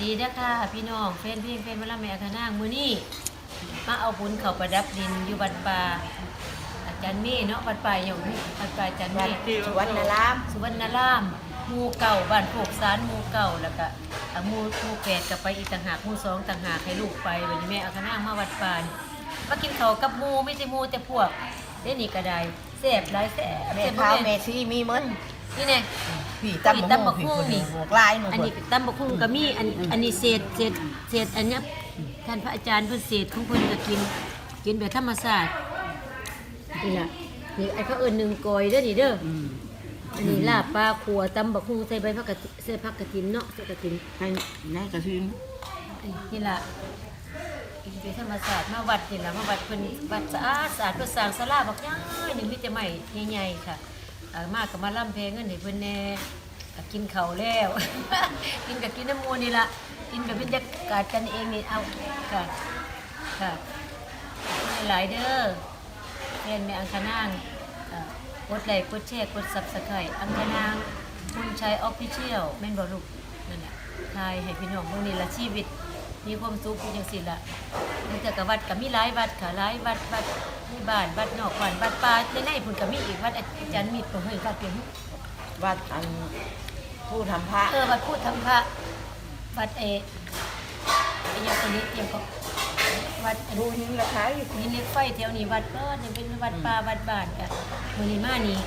พี่น้องแฟนเพลงแฟนหมะลำแม่อาคณางมื้อนี้มาเอาบุญเข้าประดับดินอยู่วัดป่าอาจารย์เม่เนาะวัดป่าอย่างนี้วัดป่าอาจารย์วัเม่ดสุวรรณราม สุวรรณรามหมู่เก่าบ้านโคกสารหมู่เก่าแล้วก็อ่าหมู่หมู่แปดก็ไปอีกต่างหากหมู่สองต่างหากให้ลูกไปวันนี้แม่อาคณางมาวัดป่านี่มากินข้าวกับหมู่ไม่ใช่หมู่แต่พวกเด้นี่ก็ได้แซ่บหลายแซ่บแม่แซ่บข้าวบ่แม่ซีมีมันนี่แน่ พี่ตำพี่บักตำบักหุ่หุ่งงนี่พี่ หมวกลายหนูอันนี้ตำบักหุ่งก็มีอันอันนี้เศษเศษเศษอันเนี้ยท่านพระอาจารย์เพิ่นเศษของเพิ่นก็กิน กินแบบธรรมชาตินี่ล่ะนี่ไอ้เขาเอิ้นหนึ่งกอยเด้อนี่เด้อออันนี้ลาบปลาขัวตำบักหุ่งใส่ใบผักกะทิใส่ผักกระถินเนาะใส่กระถินให้นายกระซินนี่ล่ะกินแบบธรรมชาติมาวัดนี่ล่ะมาวัดเพิ่นวัดสะอาดสะอาดเพิ่นสร้างศาลาบักใหญ่หนึงมีแต่ไม้ใหญ่ๆค่ะ อ่ามาก็มาล่ำเพลงเงินให้เพิ่นแน่ก็กินเขาวแล้ว กินกับกินน้ำมูนี่ละกินกับบรรยากาศกันเองนี่เอาค่ะค่ะหลายๆเด้อเรียนในอังคณางอ่ากดไลค์กดแชร์กดซับสไครต์อังคณางคุณชัยออฟฟิเชียลแม่นบ่ลูกนั่นแหละทายให้พี่น้องเบิ่งนี่ละชีวิต มีความสุขอยู่จังซี่ล่ะมันจะกับวัดก็มีหลายวัดค่ะหลายวัดวัดมีบ้านวัดนอกบ้านวัดป่าในในพุ่นก็มีอีกวัดอาจารย์มีดเพิ่นเฮ้ยวัดเพียงวัดอันผู้ทำพระเออวัดพูดธรรมพระวัดเอไอ้ยังคนนี้ยังก็วัดอันดูหินละคายนี้เล็กไฟแถวนี้วัดก็ยังเป็นวัดป่าวัดบ้านกะมือนี้มานี่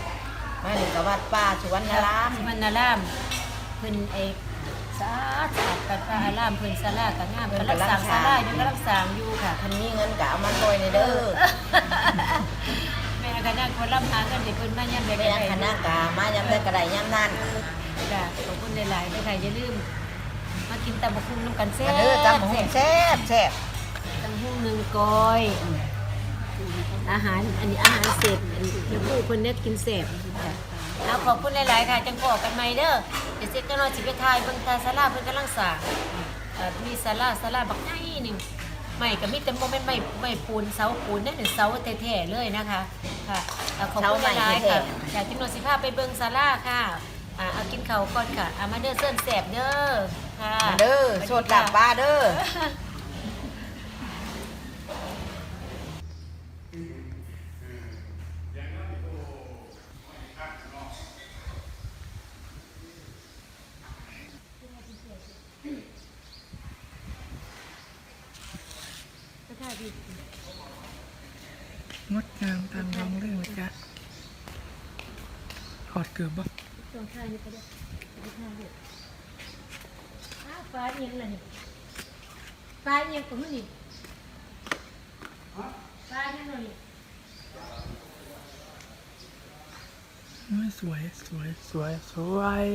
มานี่ก็วัดป่าสุวรรณรามสิมันนารามเพิ่นเอ สาธุกัดพระอารามเพิ่นศาลาก็งามเพิ่นรักษาศาลาอยู่ก็รักษาอยู่ค่ะ คันมีเงินก็เอามาซอยในเด้อแม่ก็นั่งคนรับหากันเด็กเพิ่นมายามใดแม่คณะกามายำได้กระไดยำนั่นจ้ะขอบคุณหลายๆด้วยค่ะอย่าลืมมากินตำบักหุ่งน้ำกันแซ่มาเด้อตำบักหุ่งแซ่บแซ่บตำบักหุ่งหนึ่งกอยอาหารอันนี้อาหารเสร็จเดี๋ยวผู้คนเนี้ยกินเสร็จเอาขอบคุณหลายๆค่ะจังพอกันใหม่เด้อ เดี๋ยวเซ็กก็นอนสิไปทายเบิ่งตาศาลาเพิ่นกำลังสร้างเอ่อมีศาลาศาลาบักใหญ่หนึงไม่ก็มีแต่บ่แม่นไม้ไม้ปูนเสาปูนนั่นน่ะเสาแท้ๆเลยนะคะ ค่ะเอาขอบคุณหลายๆค่ะอยากกินโนสิพาไปเบิ่งศาลาค่ะอ่าเอากินข้าวก่อนค่ะเอามาเด้อเส้นแสบเด้อค่ะมาเด้อโสดหลับบ้าเด้อ งดงามตามท้องเรื่องนะจ๊ะถอดเกือบบ่ตรงท่านี่ก็ได้ตรงท่านี่อ้าวปลาเอียงล่ะนี่ปลาเอียงของมันนี่ปลาเอียงล่ะนี่โอ้ยสวยสวยสวยสวย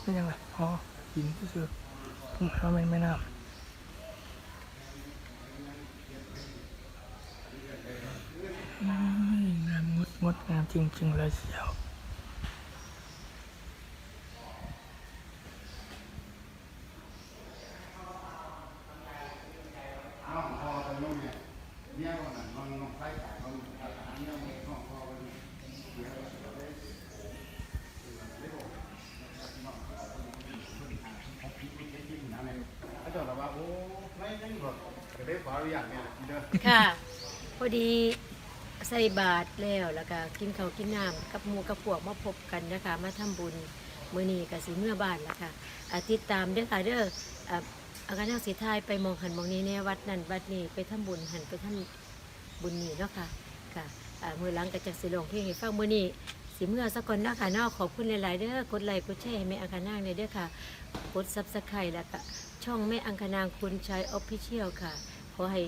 เป็นยังไงอ๋อหินซื่อๆผมว่ามันไม่น้ำโอ้ยงาม งดงามจริงๆเลยเชียวค่ะ พอดี ใส่บาตรแล้วแล้วก็กินข้าวกินน้ำกับหมูกับพวกมาพบกันนะคะ มาทำบุญมื้อนี้ก็สิเมื่อบ้านแล้วค่ะอ่าติดตามเด้อค่ะเด้ออาอาการนักสีทายไปมองหันมองนี้แน่วัดนั่นวัดนี้ไปทำบุญหันไปทำบุญนี้เนาะค่ะค่ะมือหลังก็จะสิลงเพลงให้ฟังมื้อนี้สิเมื่อสักคนเนาะค่ะนาะขอบคุณหลายๆเด้อกดไลค์กดแชร์ให้แม่อาคานางเลยเด้อค่ะกดซับสไครต์แล้วก็ช่องแม่อังคณางคุณชายออฟฟิเชียลค่ะขอให้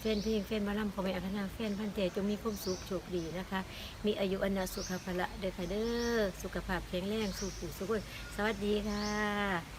แฟนเพลงแฟนหมาล่ำของแม่อภินางแฟนพันเตจงมีความสุขโชคดีนะคะ มีอายุอนาสุขภาละเด้อค่ะเด้อสุขภาพแข็งแรงสูตรสุขสวัสดีค่ะ